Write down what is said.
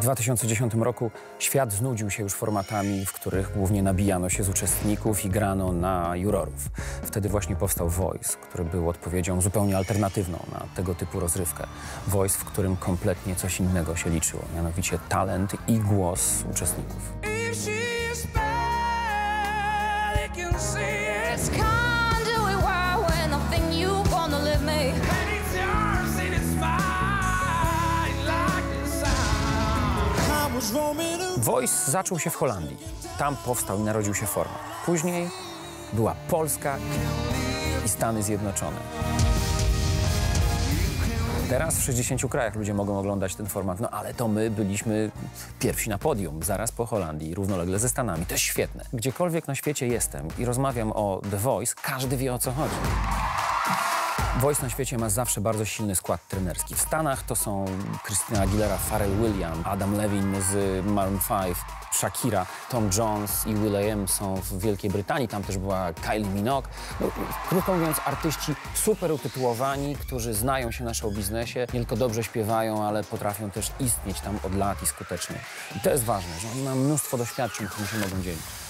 2010 roku świat znudził się już formatami, w których głównie nabijano się z uczestników i grano na jurorów. Wtedy właśnie powstał Voice, który był odpowiedzią zupełnie alternatywną na tego typu rozrywkę. Voice, w którym kompletnie coś innego się liczyło, mianowicie talent i głos uczestników. Voice zaczął się w Holandii. Tam powstał i narodził się format. Później była Polska i Stany Zjednoczone. Teraz w 60 krajach ludzie mogą oglądać ten format, no ale to my byliśmy pierwsi na podium, zaraz po Holandii, równolegle ze Stanami. To jest świetne. Gdziekolwiek na świecie jestem i rozmawiam o The Voice, każdy wie o co chodzi. Voice na świecie ma zawsze bardzo silny skład trenerski. W Stanach to są Christina Aguilera, Pharrell Williams, Adam Levine z Maroon 5, Shakira, Tom Jones i will.i.am są w Wielkiej Brytanii, tam też była Kylie Minogue. No, krótko mówiąc, artyści super utytułowani, którzy znają się na biznesie, nie tylko dobrze śpiewają, ale potrafią też istnieć tam od lat i skutecznie. I to jest ważne, że oni mają mnóstwo doświadczeń, którymi się mogą dzielić.